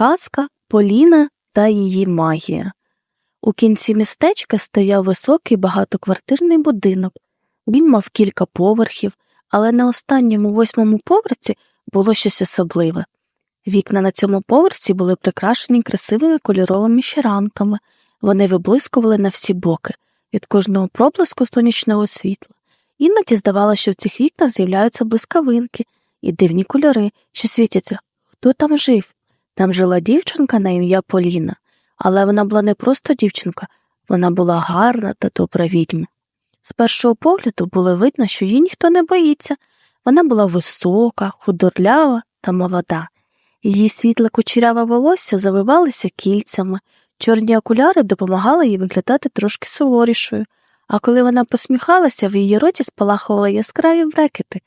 Казка Поліна та її магія. У кінці містечка стояв високий багатоквартирний будинок. Він мав кілька поверхів, але на останньому восьмому поверсі було щось особливе. Вікна на цьому поверсі були прикрашені красивими кольоровими щеранками, вони виблискували на всі боки від кожного проблиску сонячного світла. Іноді здавалося, що в цих вікнах з'являються блискавинки і дивні кольори, що світяться. Хто там жив? Там жила дівчинка на ім'я Поліна, але вона була не просто дівчинка, вона була гарна та добра відьма. З першого погляду було видно, що її ніхто не боїться. Вона була висока, худорлява та молода. Її світле кучеряве волосся завивалося кільцями, чорні окуляри допомагали їй виглядати трошки суворішою, а коли вона посміхалася, в її роті спалахували яскраві брекети.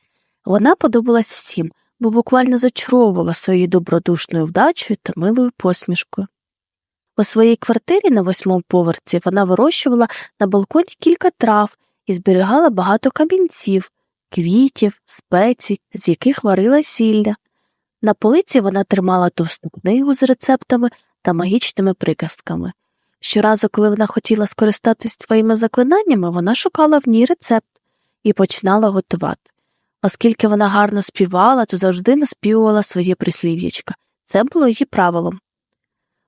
Вона подобалась всім, бо буквально зачаровувала своєю добродушною вдачею та милою посмішкою. У своїй квартирі на восьмому поверсі вона вирощувала на балконі кілька трав і зберігала багато камінців, квітів, спецій, з яких варила сілля. На полиці вона тримала товсту книгу з рецептами та магічними приказками. Щоразу, коли вона хотіла скористатись своїми заклинаннями, вона шукала в ній рецепт і починала готувати. Оскільки вона гарно співала, то завжди наспівувала своє прислів'ячка. Це було її правилом.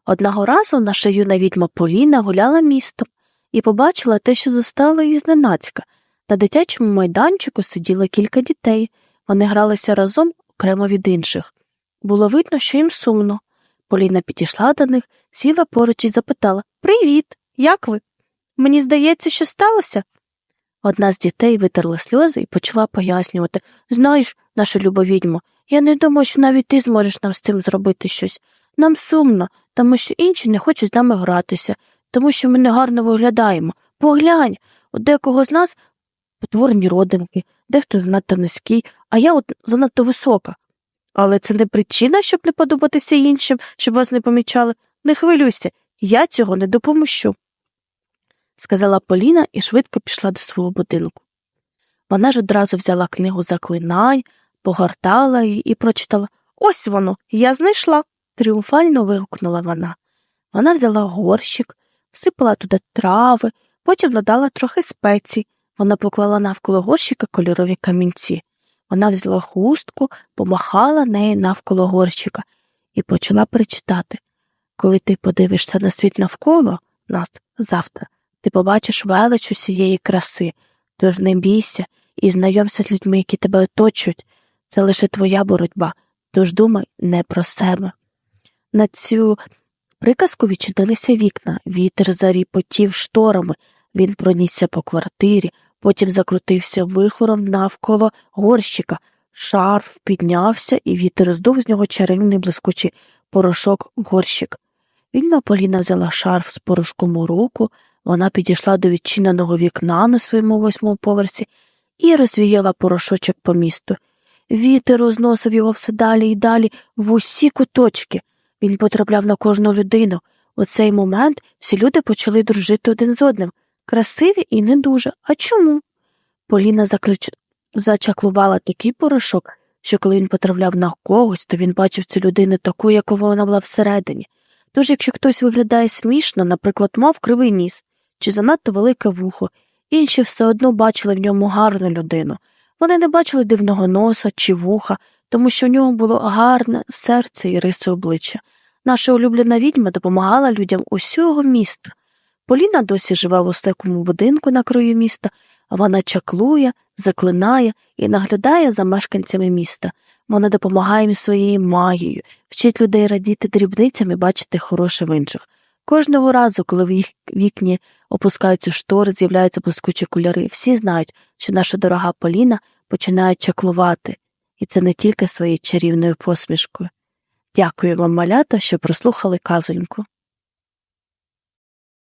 Одного разу наша юна відьма Поліна гуляла містом і побачила те, що застало її зненацька. На дитячому майданчику сиділо кілька дітей, вони гралися разом окремо від інших. Було видно, що їм сумно. Поліна підійшла до них, сіла поруч і запитала Привіт, як ви? Мені здається, що сталося? Одна з дітей витерла сльози і почала пояснювати Знаєш, наша люба відьмо, я не думаю, що навіть ти зможеш нам з цим зробити щось. Нам сумно, тому що інші не хочуть з нами гратися, тому що ми негарно виглядаємо. Поглянь, у декого з нас потворні родинки, дехто занадто низький, а я от занадто висока. Але це не причина, щоб не подобатися іншим, щоб вас не помічали. Не хвилюйся, я цього не допомощу, сказала Поліна і швидко пішла до свого будинку. Вона ж одразу взяла книгу заклинань, погортала її і прочитала Ось воно, я знайшла. тріумфально вигукнула вона. Вона взяла горщик, всипала туди трави, потім додала трохи спецій. Вона поклала навколо горщика кольорові камінці. Вона взяла хустку, помахала нею навколо горщика і почала перечитати Коли ти подивишся на світ навколо нас завтра, ти побачиш велич усієї краси, тож не бійся і знайомся з людьми, які тебе оточують. Це лише твоя боротьба, тож думай не про себе. На цю приказку відчинилися вікна, вітер заріпотів шторами, він пронісся по квартирі, потім закрутився вихором навколо горщика, шарф піднявся, і вітер здув з нього чарівний блискучий порошок в горщик. Відьма Поліна взяла шарф з порошком у руку, вона підійшла до відчиненого вікна на своєму восьмому поверсі і розвіяла порошочок по місту. Вітер розносив його все далі і далі в усі куточки. Він потрапляв на кожну людину. У цей момент всі люди почали дружити один з одним, красиві і не дуже. А чому? Поліна заключ... зачаклувала такий порошок, що коли він потрапляв на когось, то він бачив цю людину таку, якою вона була всередині. Тож, якщо хтось виглядає смішно, наприклад, мав кривий ніс чи занадто велике вухо, інші все одно бачили в ньому гарну людину. Вони не бачили дивного носа чи вуха, тому що в нього було гарне серце і риси обличчя. Наша улюблена відьма допомагала людям усього міста. Поліна досі живе в осекому будинку на краю міста, а вона чаклує, заклинає і наглядає за мешканцями міста. Вона допомагає їм своєю магією, вчить людей радіти дрібницям і бачити хороше в інших. Кожного разу, коли в їх вікні опускаються штори, з'являються блискучі кольори, всі знають, що наша дорога Поліна починає чаклувати, і це не тільки своєю чарівною посмішкою. Дякую вам, малята, що прослухали казоньку.